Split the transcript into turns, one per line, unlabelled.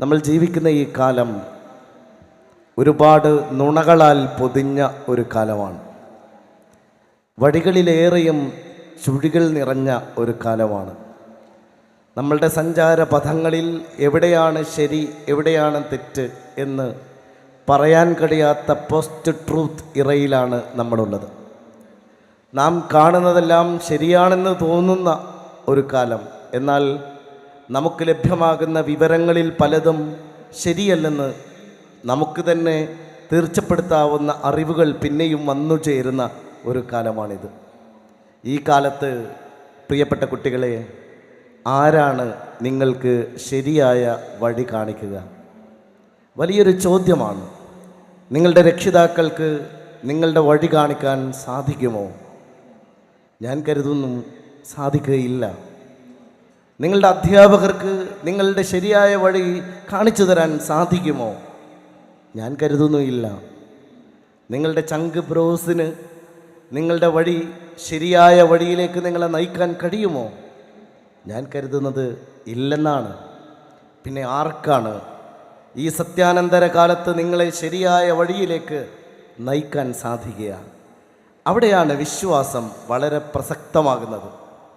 നമ്മൾ ജീവിക്കുന്ന ഈ കാലം ഒരുപാട് നുണകളാൽ പൊതിഞ്ഞ ഒരു കാലമാണ്. വഴികളിലേറെയും ചുഴികൾ നിറഞ്ഞ ഒരു കാലമാണ്. നമ്മളുടെ സഞ്ചാര പഥങ്ങളിൽ എവിടെയാണ് ശരി എവിടെയാണ് തെറ്റ് എന്ന് പറയാൻ കഴിയാത്ത പോസ്റ്റ് ട്രൂത്ത് ഇറയിലാണ് നമ്മളുള്ളത്. നാം കാണുന്നതെല്ലാം ശരിയാണെന്ന് തോന്നുന്ന ഒരു കാലം. എന്നാൽ നമുക്ക് ലഭ്യമാകുന്ന വിവരങ്ങളിൽ പലതും ശരിയല്ലെന്ന് നമുക്ക് തന്നെ തീർച്ചപ്പെടുത്താവുന്ന അറിവുകൾ പിന്നെയും വന്നു ചേരുന്ന ഒരു കാലമാണിത്. ഈ കാലത്ത് പ്രിയപ്പെട്ട കുട്ടികളെ ആരാണ് നിങ്ങൾക്ക് ശരിയായ വഴി കാണിക്കുക? വലിയൊരു ചോദ്യമാണ്. നിങ്ങളുടെ രക്ഷിതാക്കൾക്ക് നിങ്ങളുടെ വഴി കാണിക്കാൻ സാധിക്കുമോ? ഞാൻ കരുതുന്നു സാധിക്കുകയില്ല. നിങ്ങളുടെ അധ്യാപകർക്ക് നിങ്ങളുടെ ശരിയായ വഴി കാണിച്ചു തരാൻ സാധിക്കുമോ? ഞാൻ കരുതുന്നുമില്ല. നിങ്ങളുടെ ചങ്ക് ബ്രോസിന് നിങ്ങളുടെ വഴി ശരിയായ വഴിയിലേക്ക് നിങ്ങളെ നയിക്കാൻ കഴിയുമോ? ഞാൻ കരുതുന്നത് ഇല്ലെന്നാണ്. പിന്നെ ആർക്കാണ് ഈ സത്യാനന്തര കാലത്ത് നിങ്ങളെ ശരിയായ വഴിയിലേക്ക് നയിക്കാൻ സാധിക്കുക? അവിടെയാണ് വിശ്വാസം വളരെ പ്രസക്തമാകുന്നത്.